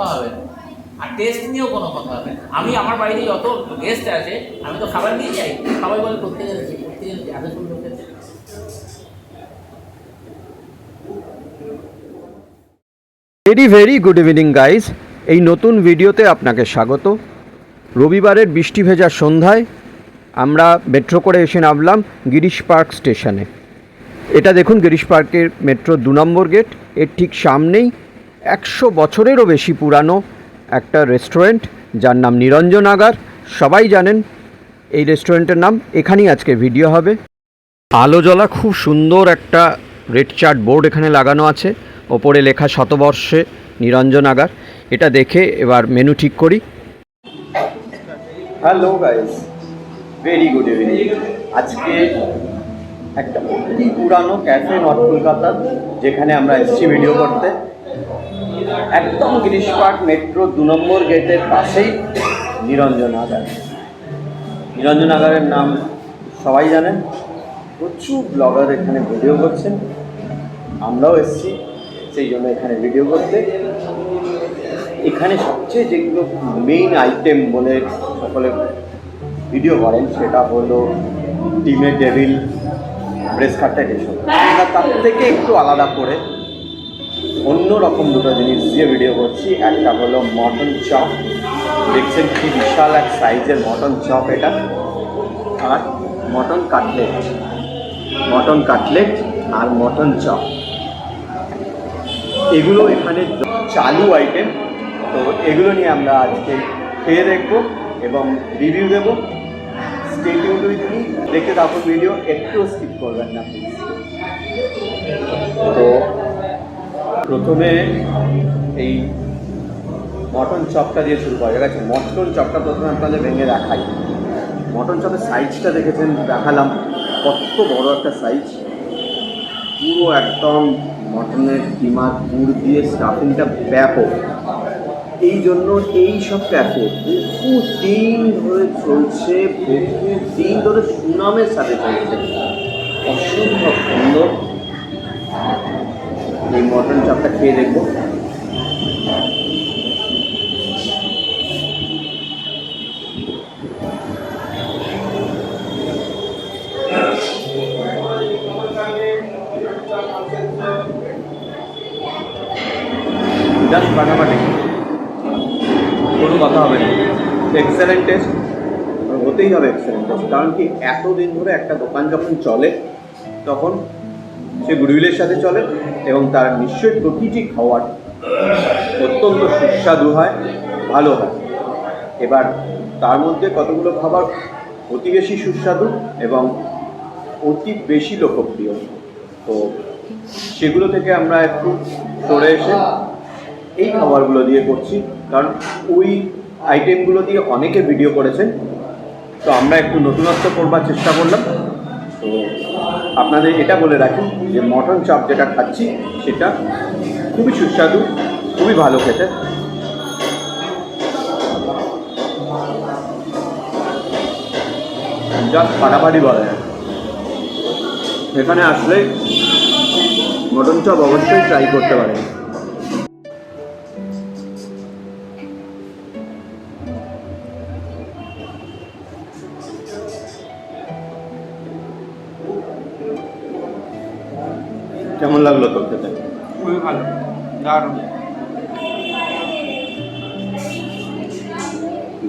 কথা হবে। আর টেস্ট নিয়েও কোনো কথা হবে আমি আমার বাড়িতে যত গেস্ট আছে, আমি তো খাবার নিয়ে যাই। সবাই বলে প্রত্যেকে প্রত্যেকে এত সুন্দর very very good evening guys এই নতুন ভিডিওতে আপনাকে স্বাগত। রবিবারের বৃষ্টি ভেজা সন্ধ্যায় আমরা মেট্রো করে এসে নামলাম গিরিশ পার্ক স্টেশনে। এটা দেখুন গিরিশ পার্কের মেট্রো দু নম্বর গেটের ঠিক সামনেই একশো বছরেরও বেশি পুরানো একটা রেস্টুরেন্ট, যার নাম নিরঞ্জন আগার। সবাই জানেন এই রেস্টুরেন্টের নাম, এখানেই আজকে ভিডিও হবে। আলো জ্বলা খুব সুন্দর একটা রেড চার্ট বোর্ড এখানে লাগানো আছে। ওপরে লেখা শতবর্ষে নিরঞ্জন আগার। এটা দেখে এবার মেনু ঠিক করি। Hello guys, very good evening. আজকে একটা অতি পুরানো ক্যাফে নর্থ কলকাতা, যেখানে আমরা এসেছি ভিডিও করতে। একদম গিরিশ পার্ক মেট্রো দু নম্বর গেটের পাশেই নিরঞ্জন আগার। নিরঞ্জন আগারের নাম সবাই জানেন। প্রচুর ব্লগার এখানে ভিডিও করছেন। আমরাও এসেছি, সেই জন্য এখানে ভিডিও করতে। এখানে সবচেয়ে যেগুলো মেইন আইটেম বলে সকলে ভিডিও করেন, সেটা হলো ডিমের টেবিল ব্রেস কাটলেট এসব। আমরা তার থেকে একটু আলাদা করে অন্য রকম দুটো জিনিস দিয়ে ভিডিও করছি। একটা হলো মটন চপ দেখছেন কি বিশাল এক সাইজের মটন চপ এটা। আর মটন কাটলেট মটন কাটলেট আর মটন চপ এগুলো এখানে চালু আইটেম তো এগুলো নিয়ে আমরা আজকে খেয়ে দেখব এবং রিভিউ দেবো। স্টেটিউড উইথ মি ভিডিও একটু স্কিপ করবেন না প্লিজ তো প্রথমে এই মটন চপটা দিয়ে শুরু করা গেছে মটন চপটা প্রথমে আপনাদের ভেঙে দেখাই মটন চপের সাইজটা দেখেছেন, দেখালাম। কত বড় একটা সাইজ পুরো একদম মটনের কিমা পুর দিয়ে স্টাফিংটা ব্যাপক। এই জন্য এই সব ক্যাফে বহু দিন ধরে চলছে বহু দিন ধরে সুনামের সাথে চলছে। অসম্ভব সুন্দর। এই মটন চাপটা খেয়ে দেখব। জাস্ট ফাটাফাটি কোনো কথা হবে না। এক্সেলেন্ট টেস্ট হতেই হবে এক্সেলেন্ট টেস্ট কারণ কি, এতদিন ধরে একটা দোকান যখন চলে, তখন সে গুডউইলের সাথে চলে এবং তার নিশ্চয়ই প্রতিটি খাওয়ার অত্যন্ত সুস্বাদু হয়, ভালো হয়। এবার তার মধ্যে কতগুলো খাবার অতি বেশি সুস্বাদু এবং অতি বেশি লোকপ্রিয়? তো সেগুলো থেকে আমরা একটু সরে এসে এই খাবারগুলো দিয়ে করছি, কারণ ওই আইটেমগুলো দিয়ে অনেকে ভিডিও করেছেন। তো আমরা একটু নতুনত্ব করবার চেষ্টা করলাম। তো আপনাদের এটা বলে রাখি যে মটন চপ যেটা খাচ্ছি, সেটা খুবই সুস্বাদু, খুবই ভালো খেতে। জাস্ট ফাটাফাটি বলা যায়। এখানে আসলে মটন চপ অবশ্যই ট্রাই করতে পারেন। লাগল তোর খেতে? খুবই ভালো দারুণ।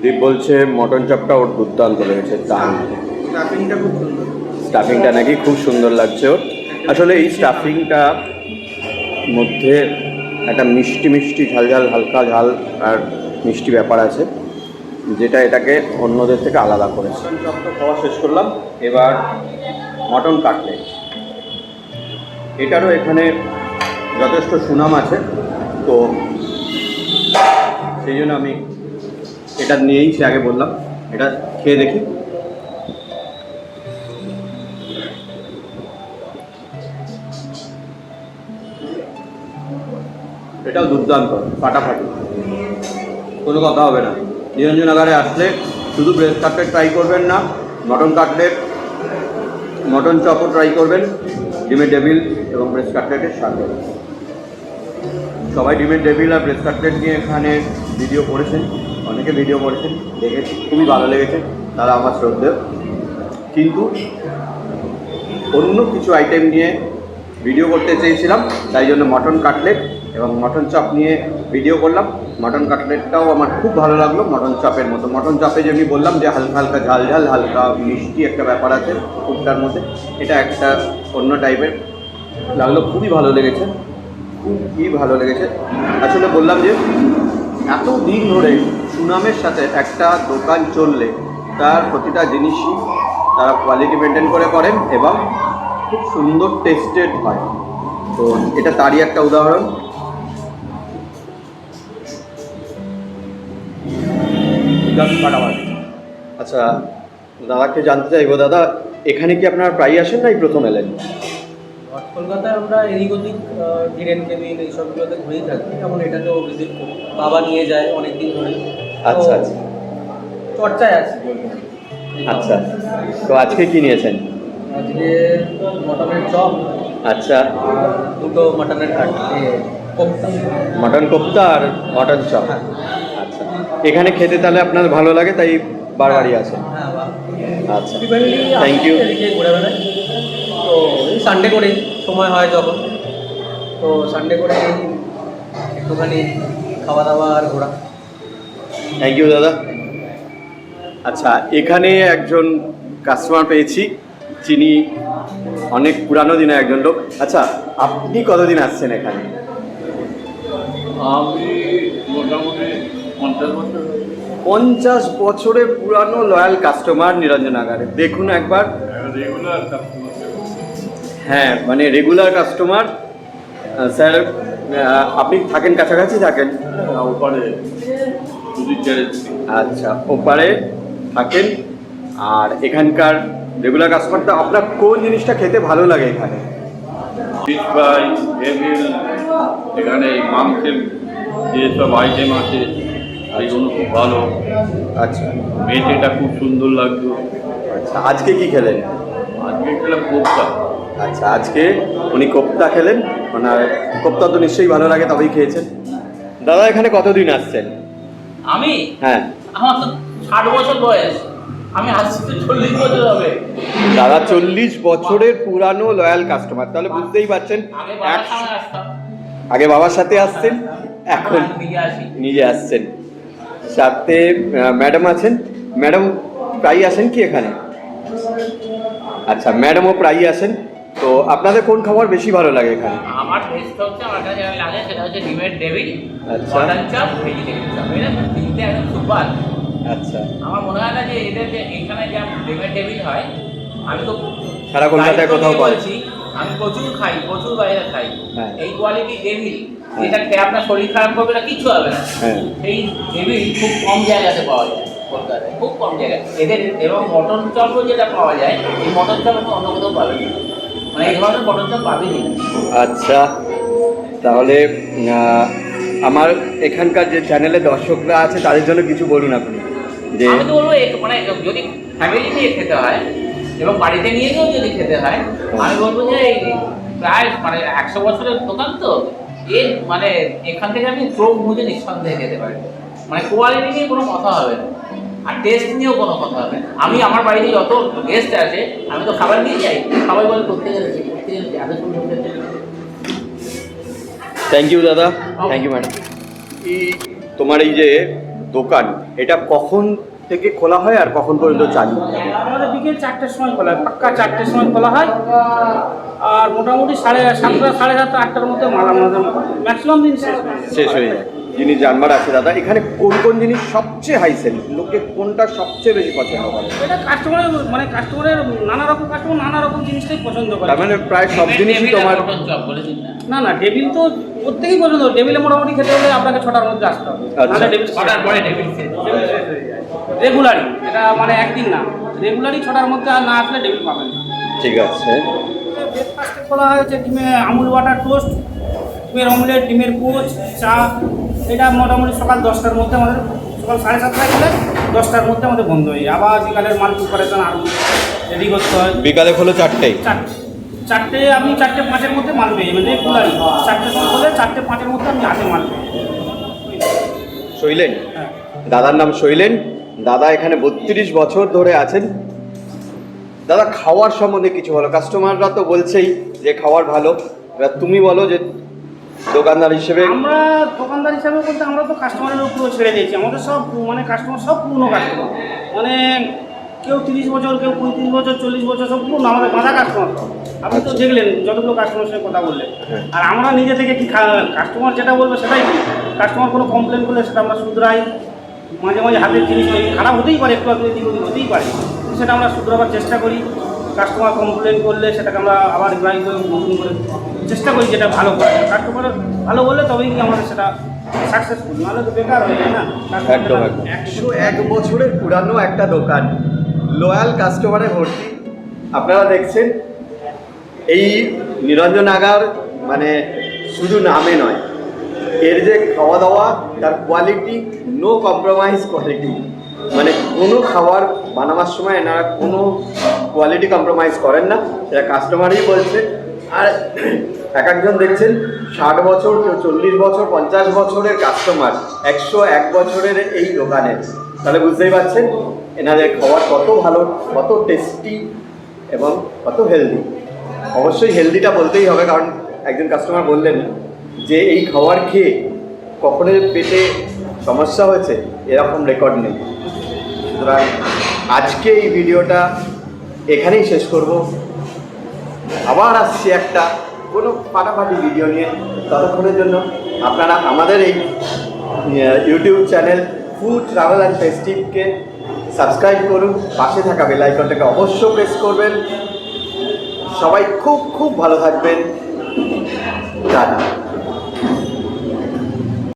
দীপ বলছে মটন চপটা ওর দুর্দান্ত লেগেছে স্টাফিংটা খুব সুন্দর। স্টাফিংটা নাকি খুব সুন্দর লাগছে ওর। আসলে এই স্টাফিংটা মধ্যে একটা মিষ্টি মিষ্টি ঝাল ঝাল হালকা ঝাল আর মিষ্টি ব্যাপার আছে যেটা এটাকে অন্যদের থেকে আলাদা করেছে। মটন চপ খাওয়া শেষ করলাম এবার মটন কাটলেট এটারও এখানে যথেষ্ট সুনাম আছে, তো সেই জন্য আমি এটা নিয়েই সে আগে বললাম। এটা খেয়ে দেখি। এটাও দুর্দান্ত, ফাটাফাটি। কোনো কথা হবে না। নিরঞ্জনাগারে আসলে শুধু ব্রেস্ট কাটলেট ট্রাই করবেন না মটন কাটলেট মটন চপও ট্রাই করবেন। ডিমের টেবিল এবং ব্রেস কাটলেটের সাথে। সবাই ডিমের ডেভিল আর ব্রেস কাটলেট নিয়ে এখানে ভিডিও করেছেন। অনেকে ভিডিও করেছেন। দেখেছি। খুবই ভালো লেগেছে। তারা আমার শ্রদ্ধেয়। কিন্তু অন্য কিছু আইটেম নিয়ে ভিডিও করতে চেয়েছিলাম। তাই জন্য মটন কাটলেট এবং মটন চপ নিয়ে ভিডিও করলাম। মটন কাটলেটটাও আমার খুব ভালো লাগল মটন চপের মতো। মটন চপে যেমনি বললাম যে হালকা হালকা ঝাল ঝাল, হালকা মিষ্টি একটা ব্যাপার আছে ফুডটার মধ্যে, এটা একটা অন্য টাইপের লাগল, খুবই ভালো লেগেছে, খুবই ভালো লেগেছে। আসলে বললাম যে, এত দিন ধরে সুনামের সাথে একটা দোকান চললে তার প্রতিটা জিনিসই তারা কোয়ালিটি মেনটেন করে করেন এবং খুব সুন্দর টেস্টেড হয়। তো এটা তারই একটা উদাহরণ। আচ্ছা দাদাকে জানতে চাইব দাদা এখানে কি আপনারা প্রায় আসেন না এই প্রথম এলেন নর্থ কলকাতায় আমরা এদিক ওদিক হিরেন কেবিন এইসবগুলোতে ঘুরেই থাকি যেমন এটাতেও ভিজিট করি। বাবা নিয়ে যায় অনেক দিন ধরে। আচ্ছা আচ্ছা চর্চায় আছে আচ্ছা তো আজকে কি নিয়েছেন? আজকে মটনের চপ আচ্ছা। দুটো মটনের কোপ্তা মটন কোপ্তা আর মটন চপ। হ্যাঁ। এখানে খেতে তাহলে আপনার ভালো লাগে তাই বারবারই আসেন হ্যাঁ আচ্ছা থ্যাংক ইউ তো সানডে করেই সময় হয় যখন। তো সানডে করে একটুখানি খাওয়া দাওয়া আর ঘোরা। থ্যাংক ইউ দাদা। আচ্ছা এখানে একজন কাস্টমার পেয়েছি যিনি অনেক পুরানো দিনের একজন লোক। আচ্ছা আপনি কতদিন আসছেন এখানে? আমি মোটামুটি পঞ্চাশ বছর? পঞ্চাশ পুরানো লয়াল কাস্টমার নিরঞ্জন আগারে। দেখুন একবার। রেগুলার হ্যাঁ মানে রেগুলার কাস্টমার স্যার আপনি থাকেন কাছাকাছি থাকেন? ওপারে। আচ্ছা ওপারে থাকেন। আর এখানকার রেগুলার কাস্টমার তো আপনার কোন জিনিসটা খেতে ভালো লাগে এখানে? ফিশ ফ্রাই এখানে এই মাংসের যেসব আইটেম আছে এইগুলো খুব ভালো। আচ্ছা। মেটেটা খুব সুন্দর লাগতো আচ্ছা আজকে কি খেলেন? আজকে খেলাম কোপ্তা। আচ্ছা আজকে উনি কোপ্তা খেলেন? ওনার কোপ্তা তো নিশ্চয়ই ভালো লাগে তবেই খেয়েছেন। দাদা এখানে কতদিন আসছেন? আমি? হ্যাঁ। আমার তো ষাট বছর বয়স। আমি আসছি চল্লিশ বছর হবে। দাদা চল্লিশ বছরের পুরানো লয়াল কাস্টমার তাহলে বুঝতেই পারছেন আগে বাবার সাথে আসছেন এখন নিজে আসছেন। সাথে ম্যাডাম আছেন? ম্যাডাম প্রায়ই আসেন কি এখানে? আচ্ছা ম্যাডামও প্রায়ই আসেন। তো আপনাদের কোন খাবার বেশি ভালো লাগে এখানে? আমার টেস্ট হচ্ছে আমার কাছে লাগে সেটা হচ্ছে ডিমের ডেভিল আচ্ছা। মটন চপ ভেজিটেবিল চপ এটা তিনটে একদম সুপার আচ্ছা। আমার মনে হয় না যে এদের যে এখানে যা ডিমের ডেভিল হয় আমি তো সারা কলকাতায় কোথাও বলছি আমি প্রচুর খাই প্রচুর বাইরে খাই। হ্যাঁ। এই কোয়ালিটি ডেভিল খেয়ে আপনার শরীর খারাপ করবে না কিচ্ছু হবে না। হ্যাঁ। সেই ডেভিল খুব কম জায়গাতে পাওয়া যায় কলকাতায় খুব কম জায়গায়। এদের এবং মটন চপও যেটা পাওয়া যায় এই মটন চপ আপনি অন্য কোথাও পাবেন না। মানে এই ধরনের মটন চপ পাবেনই না। আচ্ছা তাহলে আমার এখানকার যে চ্যানেলে দর্শকরা আছে তাদের জন্য কিছু বলুন আপনি যে আমি তো বলব মানে যদি ফ্যামিলি নিয়ে খেতে হয় এবং বাড়িতে নিয়ে গিয়েও যদি খেতে হয় আমি বলব যে এই প্রায় মানে একশো বছরের দোকান তো এর মানে এখান থেকে আমি চোখ বুঝে নিঃসন্দেহে খেতে পারি। মানে কোয়ালিটি নিয়ে কোনো কথা হবে না। আর টেস্ট নিয়েও কোনো কথা হবে আমি আমার বাড়িতে যত গেস্ট আছে আমি তো খাবার নিয়ে যাই। সবাই বলে করতে খেতে থ্যাংক ইউ দাদা। থ্যাংক ইউ ম্যাডাম তোমার এই যে দোকান এটা কখন থেকে খোলা হয় আর কখন পর্যন্ত চালু? আমাদের বিকেল চারটের সময় খোলা হয় পাক্কা চারটের সময় খোলা হয়। আর মোটামুটি সাড়ে সাতটা সাড়ে সাতটা আটটার মধ্যে মালা আমাদের ম্যাক্সিমাম দিন শেষ হয়ে। যায়। শেষ হয়ে যায়। যিনি জানবার আছে দাদা এখানে কোন কোন জিনিস সবচেয়ে হাই সেল লোকে কোনটা সবচেয়ে বেশি পছন্দ করে? এটা কাস্টমারের মানে কাস্টমারের নানা রকম কাস্টমার নানা রকম জিনিসটাই পছন্দ করে। তার মানে প্রায় সব জিনিসই তোমার না। না না টেবিল তো প্রত্যেকেই পছন্দ। টেবিলে মোটামুটি খেতে হলে আপনাকে ছটার মধ্যে আসতে হবে। আচ্ছা। টেবিল ছটার পরে টেবিল শেষ রেগুলারই এটা মানে একদিন না। রেগুলারই ছটার মধ্যে আর না আসলে টেবিল পাবেন না। ঠিক আছে। ব্রেকফাস্টে খোলা হয়েছে ডিমে আমুল বাটার টোস্ট ডিমের অমলেট ডিমের পোচ চা। এটা মোটামুটি সকাল দশটার মধ্যে আমাদের সকাল সাড়ে সাতটায় খেলে দশটার মধ্যে আমাদের বন্ধ হয়ে যায়। আবার বিকালের মাল প্রিপারেশন আরও রেডি করতে হয়। বিকালে হলো চারটেই চারটে চারটে আমি চারটে পাঁচের মধ্যে মাল পেয়ে যাবেন রেগুলারই চারটে সময় হলে চারটে পাঁচের মধ্যে আমি হাতে মাল পেয়ে। শৈলেন? হ্যাঁ। দাদার নাম শৈলেন? দাদা এখানে বত্রিশ বছর ধরে আছেন। দাদা খাওয়ার সম্বন্ধে কিছু বলো। কাস্টমাররা তো বলছেই যে খাওয়ার ভালো। এবার তুমি বলো যে দোকানদার হিসেবে আমরা দোকানদার হিসাবে বলতে আমরা তো কাস্টমারের উপরে ছেড়ে দিয়েছি। আমাদের সব মানে কাস্টমার সব পুরনো কাস্টমার মানে কেউ তিরিশ বছর কেউ পঁয়ত্রিশ বছর চল্লিশ বছর সব পুরনো আমাদের বাঁধা কাস্টমার আপনি তো দেখলেন যতগুলো কাস্টমার সঙ্গে কথা বললেন। হ্যাঁ। আর আমরা নিজে থেকে কি কাস্টমার যেটা বলবে সেটাই কাস্টমার কোনো কমপ্লেন করলে সেটা আমরা শুধরাই। মাঝে মাঝে হাতের জিনিস খারাপ হতেই পারে একটু একটু এদিক ওদিক হতেই পারে। কিন্তু সেটা আমরা শুধরাবার চেষ্টা করি কাস্টমার কমপ্লেন করলে সেটাকে আমরা আবার রিভাইজ করে নতুন করে চেষ্টা করি যেটা ভালো করে কাস্টমার ভালো বললে তবেই কি আমাদের সেটা সাকসেসফুল নাহলে তো বেকার হয়ে যায় না। একশো এক বছরের পুরানো একটা দোকান লয়াল কাস্টমারে ভর্তি। আপনারা দেখছেন এই নিরঞ্জন আগার মানে শুধু নামে নয় এর যে খাওয়া দাওয়া তার কোয়ালিটি নো কম্প্রোমাইজ কোয়ালিটি মানে কোনো খাবার বানাবার সময় এনারা কোনো কোয়ালিটি কম্প্রোমাইজ করেন না। এটা কাস্টমারই বলছে। আর এক একজন দেখছেন, ষাট বছর, কেউ চল্লিশ বছর, পঞ্চাশ বছরের কাস্টমার একশো এক বছরের এই দোকানে। তাহলে বুঝতেই পারছেন, এনাদের খাবার কত ভালো, কত টেস্টি এবং কত হেলদি অবশ্যই হেলদিটা বলতেই হবে, কারণ একজন কাস্টমার বললেন যে এই খাবার খেয়ে কখনো পেটে সমস্যা হয়েছে, এরকম রেকর্ড নেই। সুতরাং আজকে এই ভিডিওটা এখানেই শেষ করব। আবার আসছি একটা কোনো ফাটাফাটি ভিডিও নিয়ে ততক্ষণের জন্য আপনারা আমাদের এই YouTube channel food travel and ফেস্টিভকে subscribe করুন। পাশে থাকা বেল আইকনটাকে অবশ্য প্রেস করবেন। সবাই খুব খুব ভালো থাকবেন।